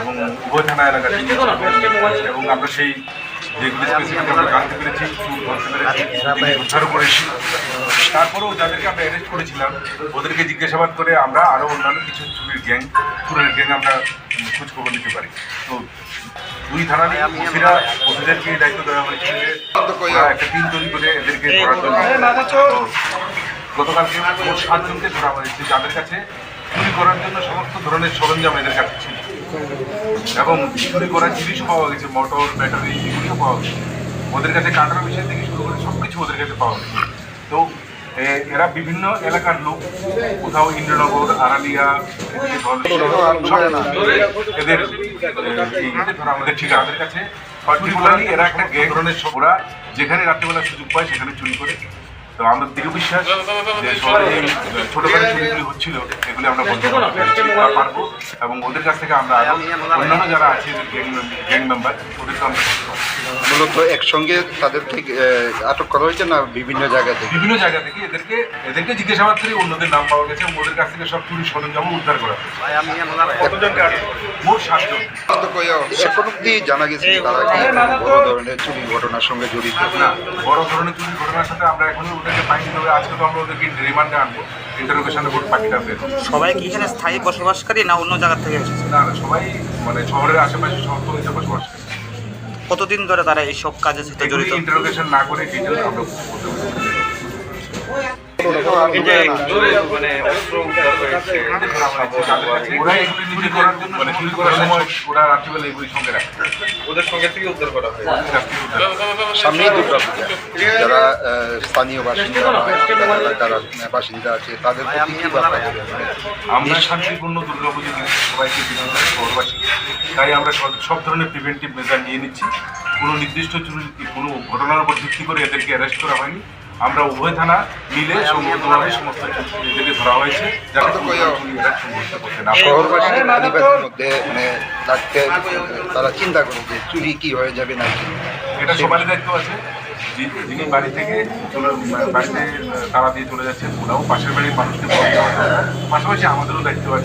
এবং উভয় থানা এলাকা এবং আমরা সেই যেগুলি স্পেসিফিক আমরা জানতে পেরেছি ধরতে উদ্ধারও করেছি। তারপরেও যাদেরকে আমরা অ্যারেস্ট করেছিলাম ওদেরকে জিজ্ঞাসাবাদ করে আমরা আরও অন্যান্য কিছু চুরির গ্যাং চুরের গ্যাং আমরা খোঁজ খবর নিতে পারি। তো দুই থানার ওসিরা ওসিদেরকে এই দায়িত্ব দেওয়া হয়েছে একটা টিম তৈরি করে এদেরকে জন্য। গতকালকে সাতজনকে ধরা হয়েছে যাদের কাছে চুরি করার জন্য সমস্ত ধরনের সরঞ্জাম এদের কাছে ছিল। এবং চুরি করার জিনিসও পাওয়া গেছে, মোটর, ব্যাটারি এগুলিও পাওয়া গেছে। ওদের কাছে কাটার বিষয় থেকে শুরু করে সব কিছু ওদের কাছে পাওয়া গেছে। তো এরা বিভিন্ন এলাকার লোক, কোথাও ইন্দ্রনগর সব এদের আমাদের ঠিক কাছে। পার্টিকুলারলি এরা একটা গ্যাং ধরনের ওরা যেখানে রাত্রিবেলা সুযোগ পায় সেখানে চুরি করে। তো আমরা দৃঢ় বিশ্বাস যে শহরে এই ছোটখাটো চুরিগুলি হচ্ছিল এগুলি আমরা বন্ধ করতে পারব এবং ওদের কাছ থেকে আমরা আরও অন্যান্য যারা আছে গ্যাং মেম্বার ওদেরকে আমরা মূলত একসঙ্গে তাদেরকে আটক করা হয়েছে না বিভিন্ন জায়গা থেকে বিভিন্ন জায়গা থেকে এদেরকে এদেরকে জিজ্ঞাসাবাদ করে অন্যদের নাম পাওয়া গেছে এবং ওদের কাছ থেকে সব চুরি সরঞ্জামও উদ্ধার করা হয়েছে মোট এখন অব্দি জানা গেছে তারা কি বড় ধরনের চুরি ঘটনার সঙ্গে জড়িত না বড় ধরনের চুরি ঘটনার সাথে আমরা এখনও ওদেরকে ফাইন দিতে হবে আজকে তো আমরা ওদেরকে রিমান্ডে আনব। ইন্টারোগেশনে ভোট পাখিটা বের সবাই কি এখানে স্থায়ী বসবাসকারী না অন্য জায়গা থেকে এসেছে? না সবাই মানে শহরের আশেপাশে শহর হয়েছে বসবাস কতদিন ধরে তারা এইসব কাজের সাথে জড়িত? ইন্টারোগেশন না করে ডিটেল আমরা কিছু বলতে পারব। না। ওরা এগুলি চুরি করার জন্য মানে চুরি করার সময় ওরা রাত্রিবেলা এগুলি সঙ্গে রাখে। ওদের সঙ্গে থেকে উদ্ধার করা হয়। সামনেই দুর্গা যারা স্থানীয় বাসিন্দা এলাকার বাসিন্দা আছে তাদের আমরা শান্তিপূর্ণ দুর্গাপুজো সবাইকে বিনোদন শহরবাসী তাই আমরা সব- সব ধরনের প্রিভেন্টিভ মেজার নিয়ে নিচ্ছি। কোনো নির্দিষ্ট চুরি কোনো ঘটনার উপর ভিত্তি করে এদেরকে অ্যারেস্ট করা হয়নি। আমরা উভয় থানা মিলে সংগতভাবে সমস্ত এদেরকে ধরা হয়েছে যাতে কোনো চুরি এরা সংঘটিত করতে না শহরবাসী আদিবাসীর মধ্যে মানে রাখতে তারা চিন্তা করে যে চুরি কি হয়ে যাবে না কি? এটা সবারই দায়িত্ব আছে। যে- যিনি বাড়ি থেকে চলে বাড়িতে তারা দিয়ে চলে যাচ্ছেন ওরাও পাশের বাড়ির মানুষকে। পাশাপাশি আমাদেরও দায়িত্ব আছে।